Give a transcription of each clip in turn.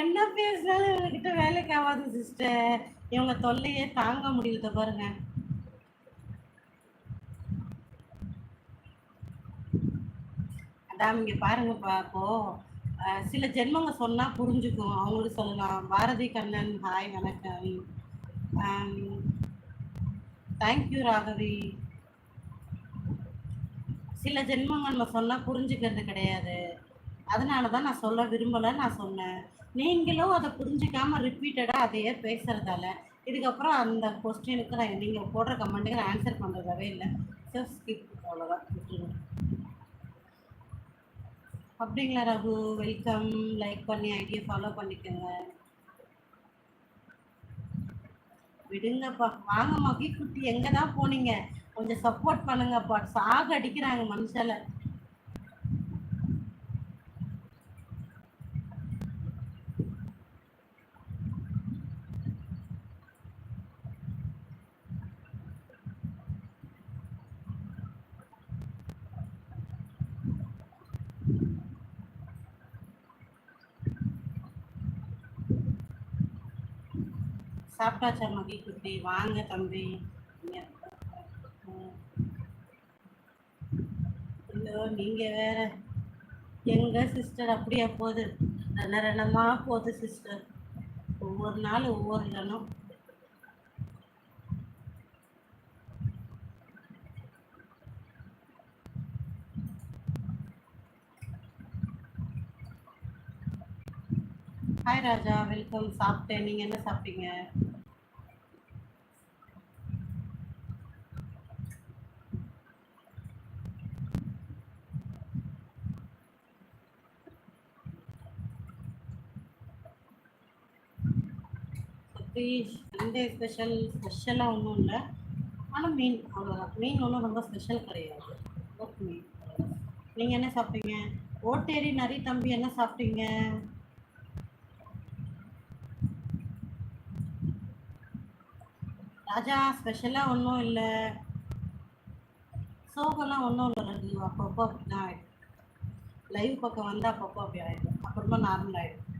என்ன பேசினாலும் இவங்ககிட்ட வேலைக்கு ஆகாது சிஸ்டர் இவங்க தொல்லையே தாங்க முடியல பாருங்க. அதான் இங்க பாருங்கப்பா இப்போ சில ஜென்மங்க சொன்னா புரிஞ்சுக்கும். அவங்களுக்கு சொல்லலாம். பாரதி கண்ணன் ஹாய் வணக்கம். Thank you Raghavi. சில ஜென்மங்கள் நம்ம சொன்னா புரிஞ்சுக்கிறது கிடையாது. அதனால தான் நான் சொல்ல விரும்பலை நான் சொன்னேன். நீங்களும் அதை புரிஞ்சுக்காம ரிப்பீட்டடாக அதையே பேசுகிறதால இதுக்கப்புறம் அந்த கொஸ்டினுக்கு நான் நீங்கள் போடுற கமெண்ட்டுக்கு நான் ஆன்சர் பண்ணுறதாவே இல்லை. ஸோ ஸ்கிப் அவ்வளோதான் விட்டுருங்க அப்படிங்களா ரகு? வெல்கம் லைக் பண்ணி ஐடியை ஃபாலோ பண்ணிக்கோங்க. விடுங்கப்பா. வாங்கம்மா குட்டி எங்கே தான் போனீங்க? கொஞ்சம் சப்போர்ட் பண்ணுங்கப்பா. சாக அடிக்கிறாங்க மனுஷால. சாப்பிட்டாச்சா மகி குட்டி? வாங்க தம்பி. இங்க. ஐயோ வேற. எங்க சிஸ்டர் அப்படியா போகுது? ரெண்ட ரெண்டமாக போகுது சிஸ்டர் ஒவ்வொரு நாள் ஒவ்வொரு இடம். ஹாய் ராஜா வெல்கம் சாப்பிட்டேன். நீங்கள் என்ன சாப்பிட்டீங்க? சதீஷ் இந்த ஸ்பெஷல் ஸ்பெஷலாக ஒன்றும் இல்லை. ஆனால் மீன் அவ்வளோதான் மீன் ஒன்றும் ரொம்ப ஸ்பெஷல் கிடையாது. ஓகே மீன் நீங்கள் என்ன சாப்பிட்டீங்க? ஓட்டேரி நரி தம்பி என்ன சாப்பிட்டீங்க? ராஜா ஸ்பெஷலாக ஒன்றும் இல்லை. சோகம்லாம் ஒன்றும் இல்லை ரகு அப்பப்போ அப்படி ஆகிடும் லைவ் பக்கம் வந்தால் அப்பப்போ அப்படி ஆகிடும் அப்புறமா நார்மல் ஆகிடும்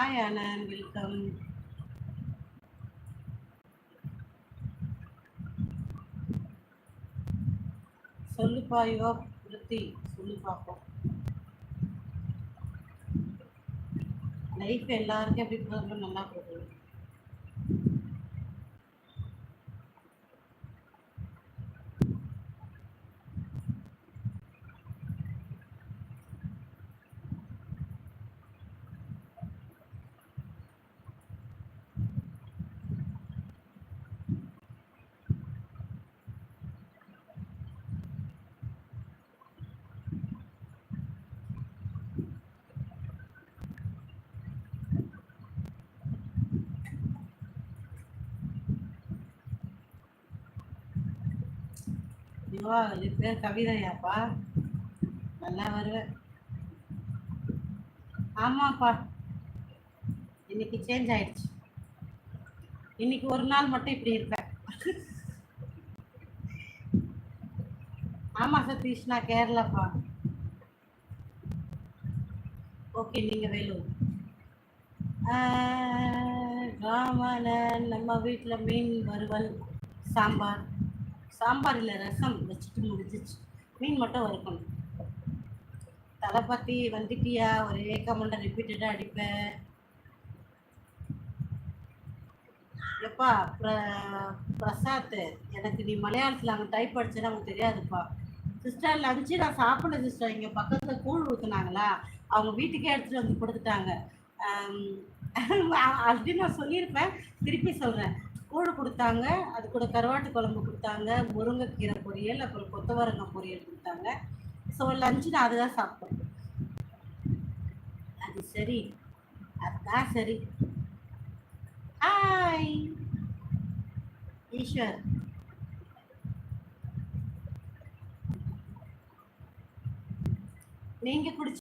ஹாய் ஆனந்த் வெல்கம் சொல்லுப்பா யுவா விருத்தி. சொல்லி பார்ப்போம் லைஃப் எல்லாருக்கும் எப்படி நல்லா போகுது. யுவா பேர் கவிதையாப்பா. நல்லா வருவேன் ஆமாப்பா. இன்னைக்கு சேஞ்ச் ஆயிடுச்சு. இன்னைக்கு ஒரு நாள் மட்டும் இப்படி இருப்பேன் ஆமா சதீஷ் நான் கேரளாப்பா. ஓகே நீங்க வேலூர். ராமன நம்ம வீட்டில் மீன் வறுவல் சாம்பார். சாம்பாரில் ரசம் வச்சுட்டு முடிஞ்சிச்சு. மீன் மட்டும் வறுக்கணும். தளபதி வந்துட்டியா? ஒரே கமெண்ட்டை ரிப்பீட்டடாக அடிப்பேன் எப்பா பிர- பிரசாத் எனக்கு நீ மலையாளத்தில் அங்கே டைப் படிச்சேன்னா அவங்க தெரியாதுப்பா. சிஸ்டர் லஞ்சு நான் சாப்பிட சிஸ்டர் இங்கே பக்கத்தில் கூழ் ஊற்றுனாங்களா அவங்க வீட்டுக்கே எடுத்துகிட்டு வந்து கொடுத்துட்டாங்க. அப்படின்னு நான் சொல்லியிருப்பேன். திருப்பி சொல்கிறேன் கூழ் கொடுத்தாங்க. அது கூட கருவாட்டு குழம்பு கொடுத்தாங்க. முருங்கைக்கீரை பொரியல் அப்புறம் கொத்தவரங்காய் பொரியல் கொடுத்தாங்க. ஸோ லஞ்சு நான் அதுதான் சாப்பிட்டேன் அது சரி. அதுதான் சரி. ஹாய் ஈஸ்வர். நீங்க குடிச்சு